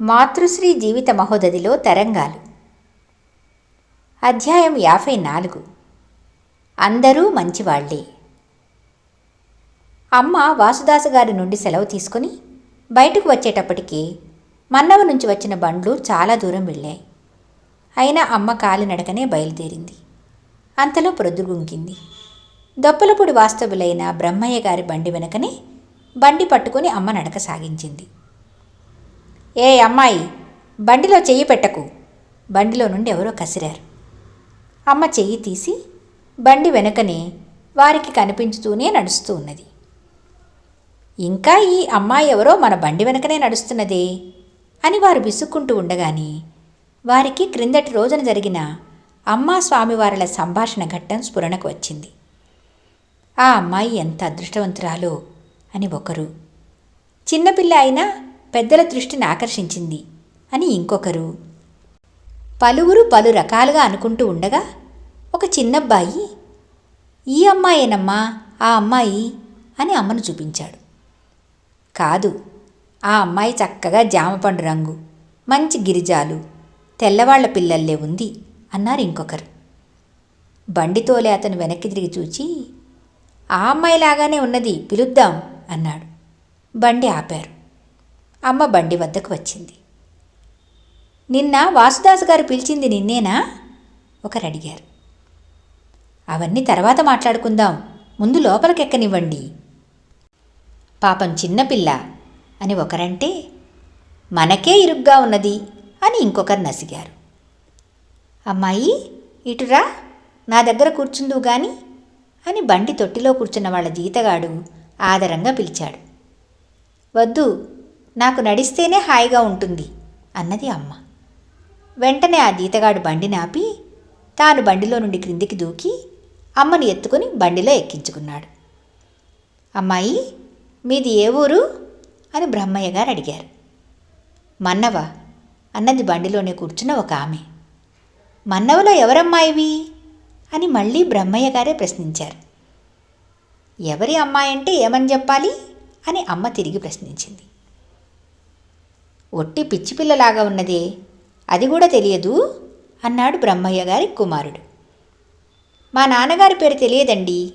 మాతృశ్రీ జీవిత మహోదధిలో తరంగాలు. అధ్యాయం యాభై నాలుగు. అందరూ మంచివాళ్ళే. అమ్మ వాసుదాసు గారి నుండి సెలవు తీసుకుని బయటకు వచ్చేటప్పటికి మన్నవ నుంచి వచ్చిన బండ్లు చాలా దూరం వెళ్ళాయి. అయినా అమ్మ కాలినడకనే బయలుదేరింది. అంతలో ప్రొద్దుగుంకింది దొప్పలపూడి వాస్తవులైన బ్రహ్మయ్య గారి బండి వెనకనే బండి పట్టుకుని అమ్మ నడక సాగించింది. ఏ అమ్మాయి బండిలో చెయ్యి పెట్టకు. బండిలో నుండి ఎవరో కసిరారు. అమ్మ చెయ్యి తీసి బండి వెనుకనే వారికి కనిపించుతూనే నడుస్తూ ఉన్నది. ఇంకా ఈ అమ్మాయి ఎవరో మన బండి వెనకనే నడుస్తున్నదే అని వారు విసుక్కుంటూ ఉండగానే వారికి క్రిందటి రోజున జరిగిన అమ్మా స్వామివారుల సంభాషణ ఘట్టం స్ఫురణకు వచ్చింది. ఆ అమ్మాయి ఎంత అదృష్టవంతురాలో అని ఒకరు చిన్నపిల్ల అయినా పెద్దల దృష్టిని ఆకర్షించింది అని ఇంకొకరు. పలువురు పలు రకాలుగా అనుకుంటూ ఉండగా ఒక చిన్నబ్బాయి ఈ అమ్మాయేనమ్మా ఆ అమ్మాయి అని అమ్మను చూపించాడు. కాదు ఆ అమ్మాయి చక్కగా జామపండు రంగు మంచి గిరిజాలు తెల్లవాళ్ళ పిల్లల్లే ఉంది అన్నారు ఇంకొకరు. బండితోలే అతను వెనక్కి తిరిగి చూచి ఆ అమ్మాయిలాగానే ఉన్నది పిలుద్దాం అన్నాడు. బండి ఆపారు. అమ్మ బండి వద్దకు వచ్చింది. నిన్న వాసుదాసు గారు పిలిచింది నిన్నేనా? ఒకరు అడిగారు. అవన్నీ తర్వాత మాట్లాడుకుందాం. ముందు లోపలికెక్కనివ్వండి. పాపం చిన్నపిల్ల అని ఒకరంటే మనకే ఇరుగ్గా ఉన్నది అని ఇంకొకరు నసిగారు. అమ్మాయి ఇటురా నా దగ్గర కూర్చుందువు గాని అని బండి తొట్టిలో కూర్చున్న వాళ్ళ జీతగాడు ఆదరంగా పిలిచాడు. వద్దు నాకు నడిస్తేనే హాయిగా ఉంటుంది అన్నది అమ్మ. వెంటనే ఆ దీతగాడు బండిని ఆపి తాను బండిలో నుండి క్రిందికి దూకి అమ్మని ఎత్తుకుని బండిలో ఎక్కించుకున్నాడు. అమ్మాయి మీది ఏ ఊరు? అని బ్రహ్మయ్య గారు అడిగారు. మన్నవ అన్నది బండిలోనే కూర్చున్న ఒక ఆమె. మన్నవలో ఎవరమ్మాయివి? అని మళ్ళీ బ్రహ్మయ్య గారే ప్రశ్నించారు. ఎవరి అమ్మాయి అంటే ఏమని చెప్పాలి? అని అమ్మ తిరిగి ప్రశ్నించింది. ఒట్టి పిచ్చి పిల్లలాగా ఉన్నదే? అది కూడా తెలియదు? అన్నాడు బ్రహ్మయ్య గారి కుమారుడు. మా నాన్నగారి పేరు తెలియదండి.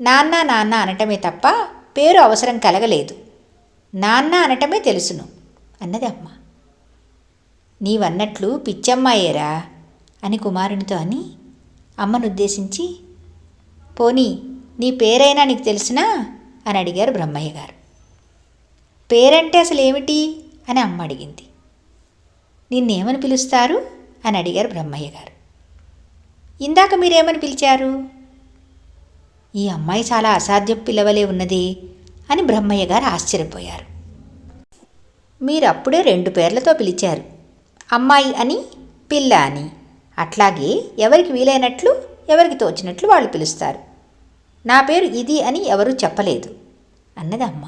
నాన్న నాన్న అనటమే తప్ప పేరు అవసరం కలగలేదు. నాన్న అనటమే తెలుసును అన్నది అమ్మ. నీవన్నట్లు పిచ్చమ్మాయేరా? అని కుమారునితో అని అమ్మను ఉద్దేశించి పోనీ నీ పేరైనా నీకు తెలిసినా? అని అడిగారు బ్రహ్మయ్య గారు. పేరంటే అసలు ఏమిటి అని అమ్మ అడిగింది. నిన్నేమని పిలుస్తారు? అని అడిగారు బ్రహ్మయ్య గారు. ఇందాక మీరేమని పిలిచారు? ఈ అమ్మాయి చాలా అసాధ్యం పిల్లవలే ఉన్నది అని బ్రహ్మయ్య గారు ఆశ్చర్యపోయారు. మీరు అప్పుడే రెండు పేర్లతో పిలిచారు. అమ్మాయి అని పిల్ల అని. అట్లాగే ఎవరికి వీలైనట్లు ఎవరికి తోచినట్లు వాళ్ళు పిలుస్తారు. నా పేరు ఇది అని ఎవరూ చెప్పలేదు అన్నది అమ్మ.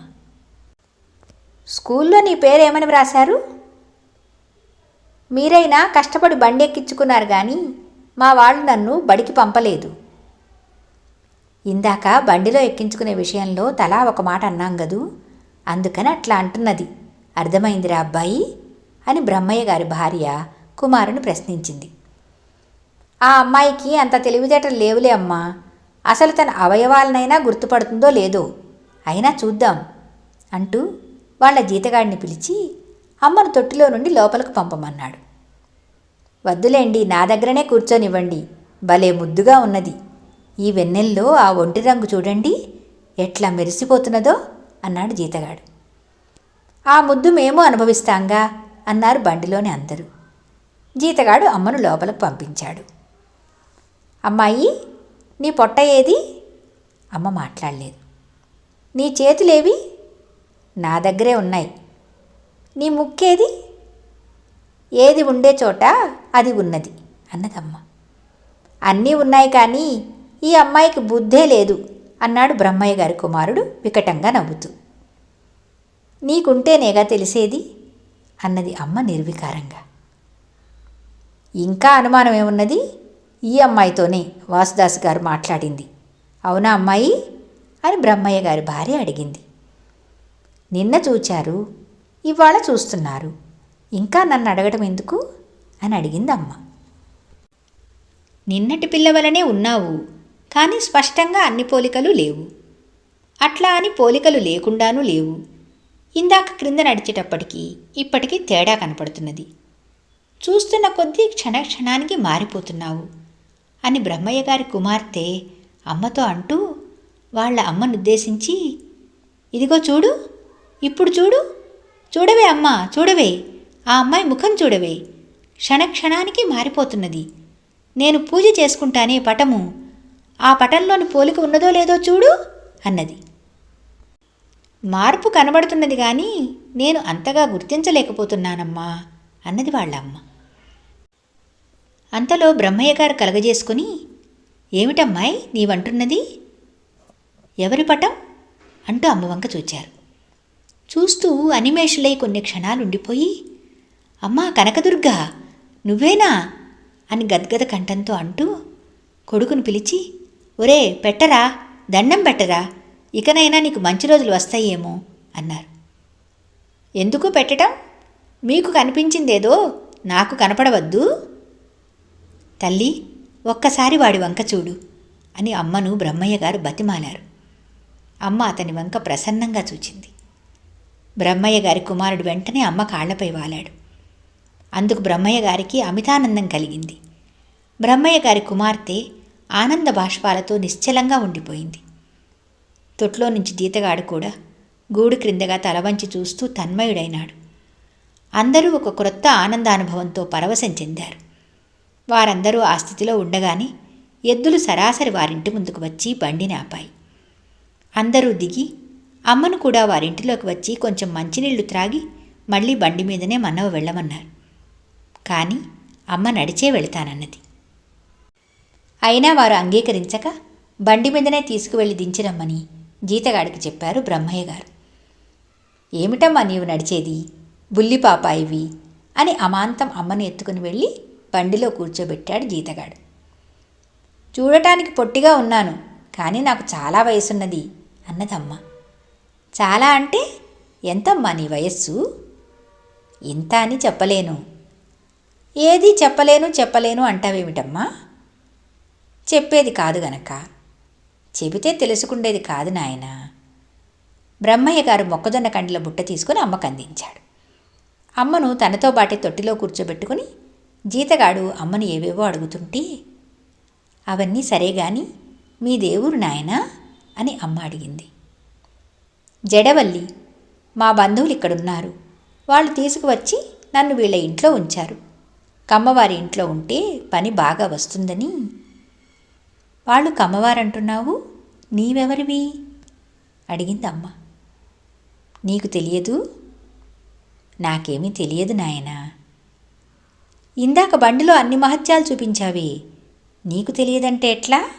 స్కూల్లో నీ పేరు ఏమని వ్రాశారు? మీరైనా కష్టపడి బండి ఎక్కించుకున్నారు కానీ మా వాళ్ళు నన్ను బడికి పంపలేదు. ఇందాక బండిలో ఎక్కించుకునే విషయంలో తలా ఒక మాట అన్నాం గదు? అందుకని అట్లా అంటున్నది. అర్థమైందిరా అబ్బాయి? అని బ్రహ్మయ్య గారి భార్య కుమారుని ప్రశ్నించింది. ఆ అమ్మాయికి అంత తెలివితేటలు లేవులే అమ్మా. అసలు తన అవయవాలనైనా గుర్తుపడుతుందో లేదో. అయినా చూద్దాం అంటూ వాళ్ళ జీతగాడిని పిలిచి అమ్మను తొట్టిలో నుండి లోపలకు పంపమన్నాడు. వద్దులేండి నా దగ్గరనే కూర్చొనివ్వండి. భలే ముద్దుగా ఉన్నది. ఈ వెన్నెల్లో ఆ ఒంటి రంగు చూడండి. ఎట్లా మెరిసిపోతున్నదో అన్నాడు జీతగాడు. ఆ ముద్దు మేము అనుభవిస్తాంగా అన్నారు బండిలోని అందరూ. జీతగాడు అమ్మను లోపలకు పంపించాడు. అమ్మాయి నీ పొట్ట ఏది? అమ్మ మాట్లాడలేదు. నీ చేతులేవి? నా దగ్గరే ఉన్నాయి. నీ ముక్కేది? ఏది ఉండే చోట అది ఉన్నది అన్నదమ్మ. అన్నీ ఉన్నాయి కానీ ఈ అమ్మాయికి బుద్ధే లేదు అన్నాడు బ్రహ్మయ్య గారి కుమారుడు వికటంగా నవ్వుతూ. నీకుంటేనేగా తెలిసేది? అన్నది అమ్మ నిర్వికారంగా. ఇంకా అనుమానం ఏమున్నది? ఈ అమ్మాయితోనే వాసుదాస్ గారు మాట్లాడింది. అవునా అమ్మాయి? అని బ్రహ్మయ్య గారి భార్య అడిగింది. నిన్న చూచారు ఇవాళ చూస్తున్నారు. ఇంకా నన్ను అడగడం ఎందుకు? అని అడిగింది అమ్మ నిన్నటి పిల్లవలనే ఉన్నావు కానీ స్పష్టంగా అన్ని పోలికలు లేవు. అట్లా అని పోలికలు లేకుండానూ లేవు. ఇందాక క్రింద నడిచేటప్పటికీ ఇప్పటికీ తేడా కనపడుతున్నది. చూస్తున్న కొద్దీ క్షణ క్షణానికి మారిపోతున్నావు అని బ్రహ్మయ్య గారి కుమార్తె అమ్మతో అంటూ వాళ్ళ అమ్మనుద్దేశించి ఇదిగో చూడు ఇప్పుడు చూడు. చూడవే అమ్మా చూడవే. ఆ అమ్మాయి ముఖం చూడవే. క్షణక్షణానికి మారిపోతున్నది. నేను పూజ చేసుకుంటానే పటము. ఆ పటంలోని పోలిక ఉన్నదో లేదో చూడు అన్నది. మార్పు కనబడుతున్నది కానీ నేను అంతగా గుర్తించలేకపోతున్నానమ్మా అన్నది వాళ్ళమ్మ. అంతలో బ్రహ్మయ్య గారు కలగజేసుకుని ఏమిటమ్మాయి నీవంటున్నది? ఎవరి పటం? అంటూ అమ్మవంక చూచారు. చూస్తూ అనిమేషులై కొన్ని క్షణాలుండిపోయి అమ్మా కనకదుర్గా నువ్వేనా? అని గద్గద కంఠంతో అంటూ కొడుకును పిలిచి ఒరే పెట్టరా దండం పెట్టరా ఇకనైనా నీకు మంచి రోజులు వస్తాయేమో అన్నారు. ఎందుకు పెట్టడం మీకు కనిపించిందేదో నాకు కనపడవద్దు? తల్లి ఒక్కసారి వాడి వంక చూడు అని అమ్మను బ్రహ్మయ్య గారు బతిమాలారు. అమ్మ అతని వంక ప్రసన్నంగా చూచింది. బ్రహ్మయ్య గారి కుమారుడు వెంటనే అమ్మ కాళ్ళపై వాలాడు. అందుకు బ్రహ్మయ్య గారికి అమితానందం కలిగింది. బ్రహ్మయ్య గారి కుమార్తె ఆనంద బాష్పాలతో నిశ్చలంగా ఉండిపోయింది. తొట్లో నుంచి దీతగాడు కూడా గూడు క్రిందగా తలవంచి చూస్తూ తన్మయుడైనాడు. అందరూ ఒక క్రొత్త ఆనందానుభవంతో పరవశం చెందారు. వారందరూ ఆ స్థితిలో ఉండగానే ఎద్దులు సరాసరి వారింటి ముందుకు వచ్చి బండిని ఆపాయి. అందరూ దిగి అమ్మను కూడా వారింటిలోకి వచ్చి కొంచెం మంచినీళ్ళు త్రాగి మళ్ళీ బండి మీదనే మన్నవ వెళ్ళమన్నారు. కానీ అమ్మ నడిచే వెళతానన్నది. అయినా వారు అంగీకరించక బండి మీదనే తీసుకువెళ్ళి దించిరమ్మని జీతగాడికి చెప్పారు బ్రహ్మయ్య గారు ఏమిటమ్మా నీవు నడిచేది? బుల్లి ఇవి అని అమాంతం అమ్మని ఎత్తుకుని వెళ్ళి బండిలో కూర్చోబెట్టాడు జీతగాడు చూడటానికి పొట్టిగా ఉన్నాను కానీ నాకు చాలా వయసున్నది అన్నదమ్మ. చాలా అంటే ఎంతమ్మా నీ వయస్సు? ఇంత అని చెప్పలేను. ఏది చెప్పలేను చెప్పలేను అంటావేమిటమ్మా? చెప్పేది కాదు గనక. చెబితే తెలుసుకుండేది కాదు నాయన. బ్రహ్మయ్య గారు మొక్కజొన్న కండిల బుట్ట తీసుకుని అమ్మకు అందించాడు. అమ్మను తనతో బాటే తొట్టిలో కూర్చోబెట్టుకుని జీతగాడు అమ్మను ఏవేవో అడుగుతుంటే అవన్నీ సరే గాని మీ దేవుడు నాయనా అని అమ్మ అడిగింది. జడవల్లి. మా బంధువులు ఇక్కడున్నారు వాళ్ళు తీసుకువచ్చి నన్ను వీళ్ళ ఇంట్లో ఉంచారు. కమ్మవారి ఇంట్లో ఉంటే పని బాగా వస్తుందని. వాళ్ళు కమ్మవారంటున్నావు? నీవెవరివి? అడిగింది అమ్మ నీకు తెలియదు? నాకేమీ తెలియదు నాయనా. ఇందాక బండిలో అన్ని మహత్యాలు చూపించావి. నీకు తెలియదంటే ఎట్లా?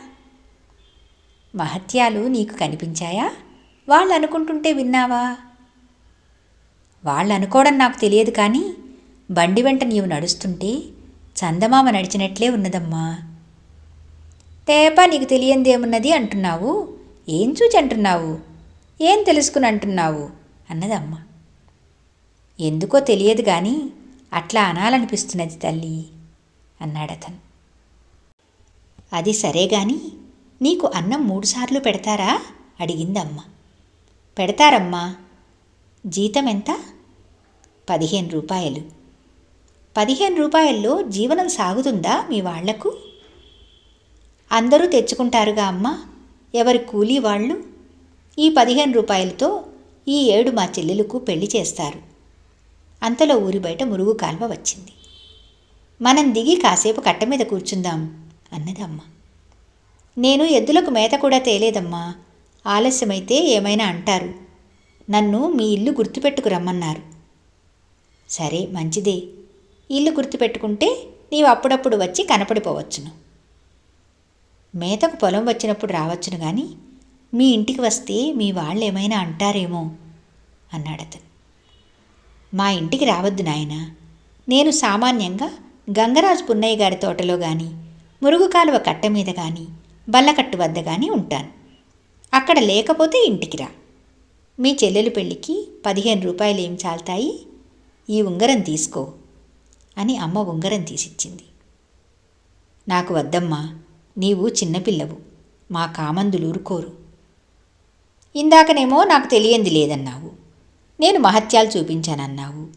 మహత్యాలు నీకు కనిపించాయా? వాళ్ళు అనుకుంటుంటే విన్నావా? వాళ్ళు అనుకోవడం నాకు తెలియదు కానీ బండి వెంట నీవు నడుస్తుంటే చందమామ నడిచినట్లే ఉన్నదమ్మా. తేపా నీకు తెలియందేమున్నది అంటున్నావు? ఏం చూచి అంటున్నావు? ఏం తెలుసుకుని అంటున్నావు? అన్నదమ్మ. ఎందుకో తెలియదు కానీ అట్లా అనాలనిపిస్తున్నది తల్లి అన్నాడతను అది సరే గాని నీకు అన్నం మూడుసార్లు పెడతారా? అడిగిందమ్మ. పెడతారమ్మా. జీతం ఎంత? పదిహేను రూపాయలు. పదిహేను రూపాయల్లో జీవనం సాగుతుందా మీ వాళ్ళకు? అందరూ తెచ్చుకుంటారుగా అమ్మా. ఎవరి కూలీ వాళ్ళు? ఈ పదిహేను రూపాయలతో ఈ ఏడు మా చెల్లెలకు పెళ్ళి చేస్తారు. అంతలో ఊరి బయట మురుగు కాల్వ వచ్చింది. మనం దిగి కాసేపు కట్ట మీద కూర్చుందాం అన్నది అమ్మ. నేను ఎద్దులకు మేత కూడా తేలేదమ్మా. ఆలస్యమైతే ఏమైనా అంటారు. నన్ను మీ ఇల్లు గుర్తుపెట్టుకు రమ్మన్నారు. సరే మంచిదే. ఇల్లు గుర్తుపెట్టుకుంటే నీవు అప్పుడప్పుడు వచ్చి కనపడిపోవచ్చును. మేతకు పొలం వచ్చినప్పుడు రావచ్చును కానీ మీ ఇంటికి వస్తే మీ వాళ్ళు ఏమైనా అంటారేమో అన్నాడతను మా ఇంటికి రావద్దు నాయన. నేను సామాన్యంగా గంగరాజు పున్నయ్య గారి తోటలో కానీ మురుగు కాలువ కట్ట మీద కానీ బల్లకట్టు వద్ద కానీ ఉంటాను. అక్కడ లేకపోతే ఇంటికి రా. మీ చెల్లెలు పెళ్ళికి పదిహేను రూపాయలు ఏం చాలుతాయి? ఈ ఉంగరం తీసుకో అని అమ్మ ఉంగరం తీసిచ్చింది. నాకు వద్దమ్మా నీవు చిన్నపిల్లవు మా కామందులు ఊరుకోరు. ఇందాకనేమో నాకు తెలియంది లేదన్నావు నేను మహత్యాలు చూపించానన్నావు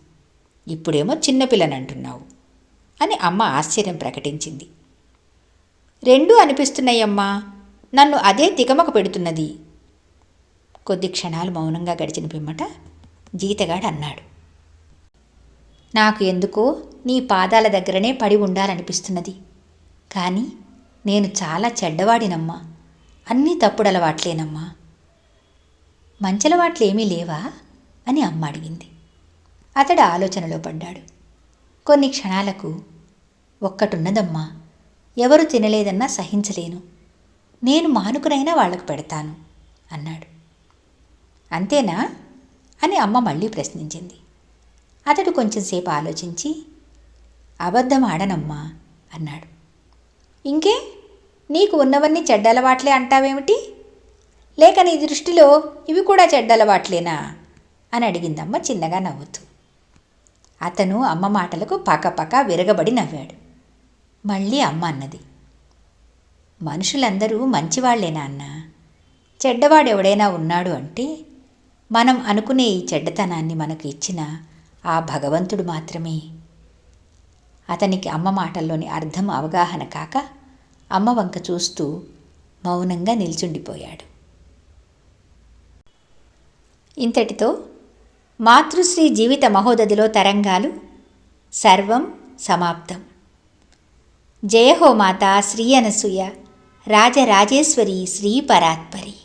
ఇప్పుడేమో చిన్నపిల్లనంటున్నావు అని అమ్మ ఆశ్చర్యం ప్రకటించింది. రెండూ అనిపిస్తున్నాయమ్మా నన్ను అదే తికమక పెడుతున్నది. కొద్ది క్షణాలు మౌనంగా గడిచిన పిమ్మట జీతగాడు అన్నాడు. నాకు ఎందుకో నీ పాదాల దగ్గరనే పడి ఉండాలనిపిస్తున్నది. కానీ నేను చాలా చెడ్డవాడినమ్మా. అన్నీ తప్పుడలవాట్లేనమ్మా మంచలవాట్లేమీ లేవా? అని అమ్మ అడిగింది. అతడు ఆలోచనలో పడ్డాడు. కొన్ని క్షణాలకు ఒక్కటున్నదమ్మా. ఎవరు తినలేదన్నా సహించలేను. నేను మానుకునైనా వాళ్ళకు పెడతాను అన్నాడు. అంతేనా? అని అమ్మ మళ్ళీ ప్రశ్నించింది. అతడు కొంచెంసేపు ఆలోచించి అబద్ధం ఆడనమ్మా అన్నాడు. ఇంకే? నీకు ఉన్నవన్నీ చెడ్డలవాట్లే అంటావేమిటి? లేక నీ దృష్టిలో ఇవి కూడా చెడ్డలవాట్లేనా? అని అడిగిందమ్మ చిన్నగా నవ్వుతూ. అతను అమ్మ మాటలకు పక్కపక్క విరగబడి నవ్వాడు. మళ్ళీ అమ్మ అన్నది మనుషులందరూ మంచివాళ్ళేనా అన్న? చెడ్డవాడెవడైనా ఉన్నాడు అంటే మనం అనుకునే ఈ చెడ్డతనాన్ని మనకు ఇచ్చిన ఆ భగవంతుడు మాత్రమే. అతనికి అమ్మ మాటల్లోని అర్థం అవగాహన కాక అమ్మ వంక చూస్తూ మౌనంగా నిల్చుండిపోయాడు. ఇంతటితో మాతృశ్రీ జీవిత మహోదధిలో తరంగాలు సర్వం సమాప్తం. జయహో మాత శ్రీ అనసూయ. राजराजेश्वरी श्री परात्परी।